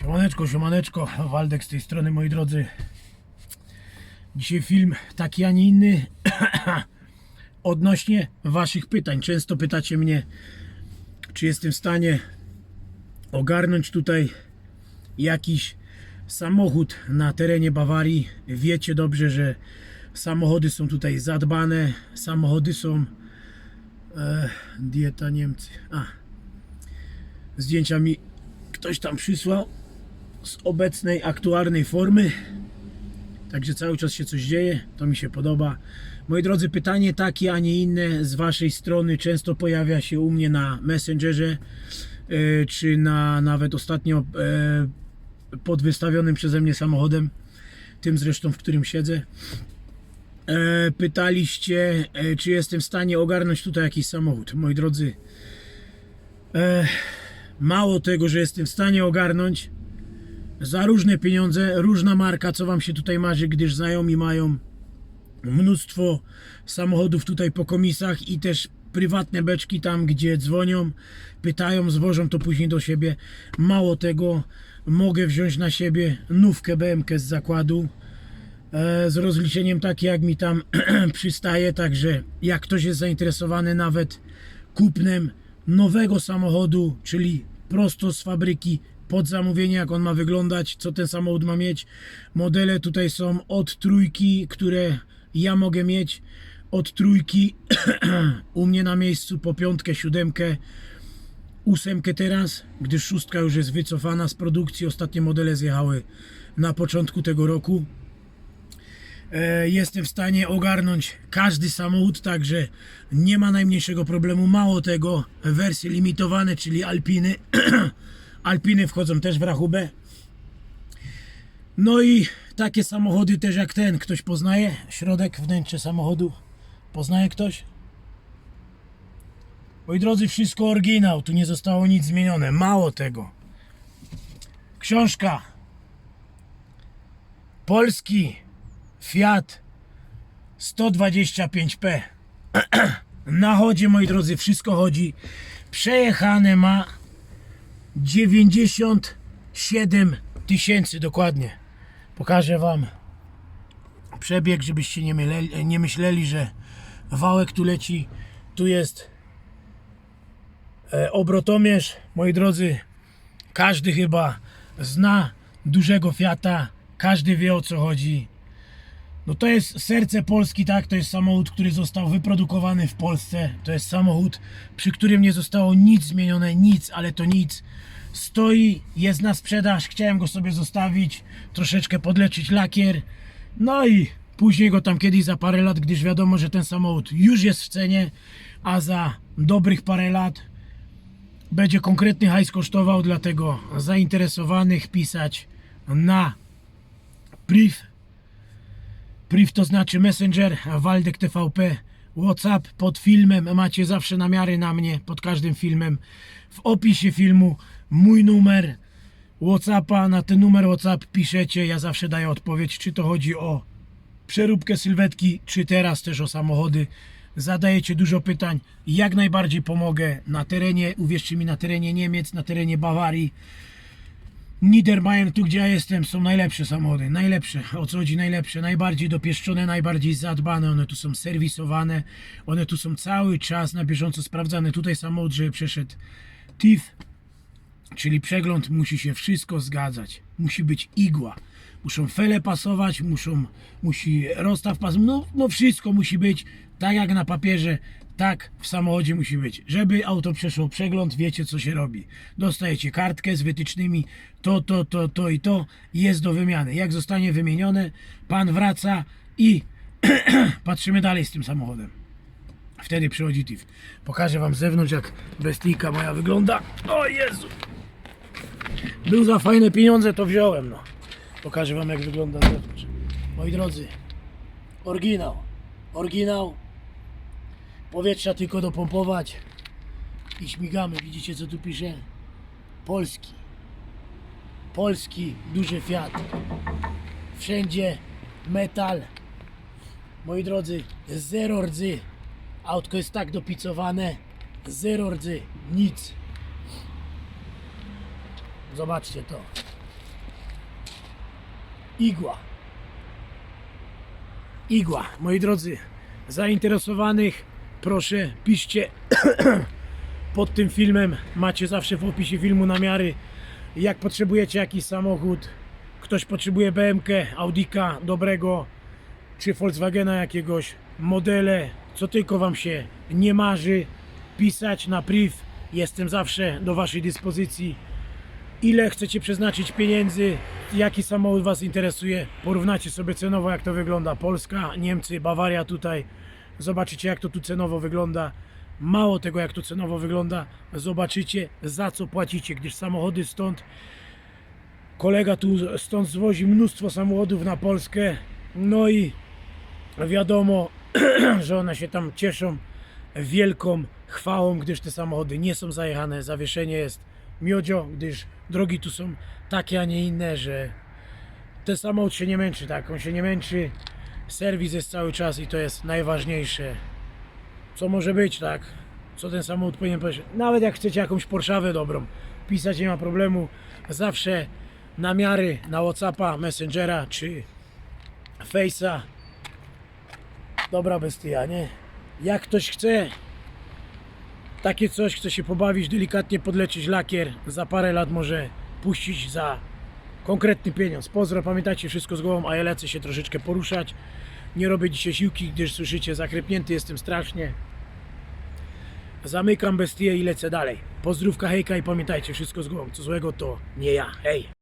Siemaneczko, siemaneczko, Waldek z tej strony, moi drodzy. Dzisiaj film taki, a nie inny. Odnośnie Waszych pytań. Często pytacie mnie, czy jestem w stanie ogarnąć tutaj jakiś samochód na terenie Bawarii. Wiecie dobrze, że samochody są tutaj zadbane, samochody są e, dieta Niemcy. A, zdjęcia mi ktoś tam przysłał z obecnej, aktualnej formy. Także cały czas się coś dzieje, to mi się podoba. Moi drodzy, pytanie takie, a nie inne z Waszej strony często pojawia się u mnie na Messengerze, e, czy na nawet ostatnio e, pod wystawionym przeze mnie samochodem, tym zresztą, w którym siedzę. E, Pytaliście, czy jestem w stanie ogarnąć tutaj jakiś samochód. Moi drodzy, mało tego, że jestem w stanie ogarnąć za różne pieniądze, różna marka, co wam się tutaj marzy, gdyż znajomi mają mnóstwo samochodów tutaj po komisach i też prywatne beczki tam, gdzie dzwonią, pytają, zwożą to później do siebie. Mało tego, mogę wziąć na siebie nówkę BMK z zakładu e, z rozliczeniem takie jak mi tam przystaje, także jak ktoś jest zainteresowany nawet kupnem nowego samochodu, czyli prosto z fabryki pod zamówienie, jak on ma wyglądać, co ten samochód ma mieć. Modele tutaj są od trójki, które ja mogę mieć, od trójki u mnie na miejscu po piątkę, siódemkę, ósemkę teraz, gdyż szóstka już jest wycofana z produkcji. Ostatnie modele zjechały na początku tego roku. E, Jestem w stanie ogarnąć każdy samochód, także nie ma najmniejszego problemu. Mało tego, wersje limitowane, czyli Alpiny. Alpiny wchodzą też w rachubę. No i takie samochody też jak ten. Ktoś poznaje środek, wnętrze samochodu? Poznaje ktoś? Moi drodzy, wszystko oryginał, tu nie zostało nic zmienione. Mało tego. Książka. Polski Fiat 125P. Na chodzie, moi drodzy, wszystko chodzi. Przejechane ma 97 tysięcy dokładnie. Pokażę Wam przebieg, żebyście nie, myleli, nie myśleli, że wałek tu leci. Tu jest e, obrotomierz. Moi drodzy, każdy chyba zna dużego Fiata. Każdy wie o co chodzi. No to jest serce Polski, tak? To jest samochód, który został wyprodukowany w Polsce. To jest samochód, przy którym nie zostało nic zmienione, nic, ale to nic. Stoi, jest na sprzedaż, chciałem go sobie zostawić, troszeczkę podleczyć lakier. No i później go tam kiedyś za parę lat, gdyż wiadomo, że ten samochód już jest w cenie, a za dobrych parę lat będzie konkretny hajs kosztował, dlatego zainteresowanych pisać na priv Priv to znaczy Messenger, a Waldek TVP, WhatsApp pod filmem. Macie zawsze namiary na mnie pod każdym filmem. W opisie filmu mój numer WhatsAppa. Na ten numer WhatsApp piszecie. Ja zawsze daję odpowiedź, czy to chodzi o przeróbkę sylwetki, czy teraz też o samochody. Zadajecie dużo pytań. Jak najbardziej pomogę na terenie, uwierzcie mi, na terenie Niemiec, na terenie Bawarii. Niedermayer, tu gdzie ja jestem, są najlepsze samochody, najlepsze, o co chodzi najlepsze, najbardziej dopieszczone, najbardziej zadbane, one tu są serwisowane, one tu są cały czas na bieżąco sprawdzane. Tutaj samochód, żeby przeszedł TIF, czyli przegląd, musi się wszystko zgadzać, musi być igła, muszą fele pasować, muszą, musi rozstaw pasować, no, no wszystko musi być tak jak na papierze, tak w samochodzie musi być. Żeby auto przeszło przegląd, wiecie co się robi. Dostajecie kartkę z wytycznymi, to, to, to, to i to jest do wymiany. Jak zostanie wymienione, pan wraca i patrzymy dalej z tym samochodem. Wtedy przychodzi TIF. Pokażę wam z zewnątrz jak bestyjka moja wygląda. O Jezu! Był za fajne pieniądze, to wziąłem, no. Pokażę wam jak wygląda zewnątrz. Moi drodzy, oryginał. Oryginał. Powietrza tylko dopompować i śmigamy. Widzicie co tu pisze? Polski. Polski duży Fiat. Wszędzie metal. Moi drodzy, zero rdzy. Autko jest tak dopicowane. Zero rdzy. Nic. Zobaczcie to. Igła. Igła. Moi drodzy, zainteresowanych proszę piszcie pod tym filmem. Macie zawsze w opisie filmu namiary. Jak potrzebujecie jakiś samochód, ktoś potrzebuje BMK, Audika dobrego, czy Volkswagena jakiegoś, modele, co tylko Wam się nie marzy, pisać na priv. Jestem zawsze do Waszej dyspozycji. Ile chcecie przeznaczyć pieniędzy, jaki samochód Was interesuje, porównacie sobie cenowo jak to wygląda Polska, Niemcy, Bawaria tutaj. Zobaczycie jak to tu cenowo wygląda. Mało tego jak to cenowo wygląda, zobaczycie za co płacicie, gdyż samochody stąd kolega tu stąd zwozi mnóstwo samochodów na Polskę. No i wiadomo, że one się tam cieszą wielką chwałą, gdyż te samochody nie są zajechane. Zawieszenie jest miodzio, gdyż drogi tu są takie, a nie inne, że ten samochód się nie męczy, tak? On się nie męczy. Serwis jest cały czas i to jest najważniejsze. Co może być, tak? Co ten samochód powinien powiedzieć? Nawet jak chcecie jakąś Porszawę dobrą, pisać nie ma problemu. Zawsze namiary na Whatsappa, Messengera czy Face'a. Dobra bestia, nie? Jak ktoś chce takie coś, chce się pobawić, delikatnie podlecieć lakier, za parę lat może puścić za konkretny pieniądz. Pozdro, pamiętajcie wszystko z głową, a ja lecę się troszeczkę poruszać. Nie robię dzisiaj siłki, gdyż słyszycie, zakrypnięty jestem strasznie. Zamykam bestię i lecę dalej. Pozdrówka, hejka i pamiętajcie wszystko z głową. Co złego to nie ja. Hej!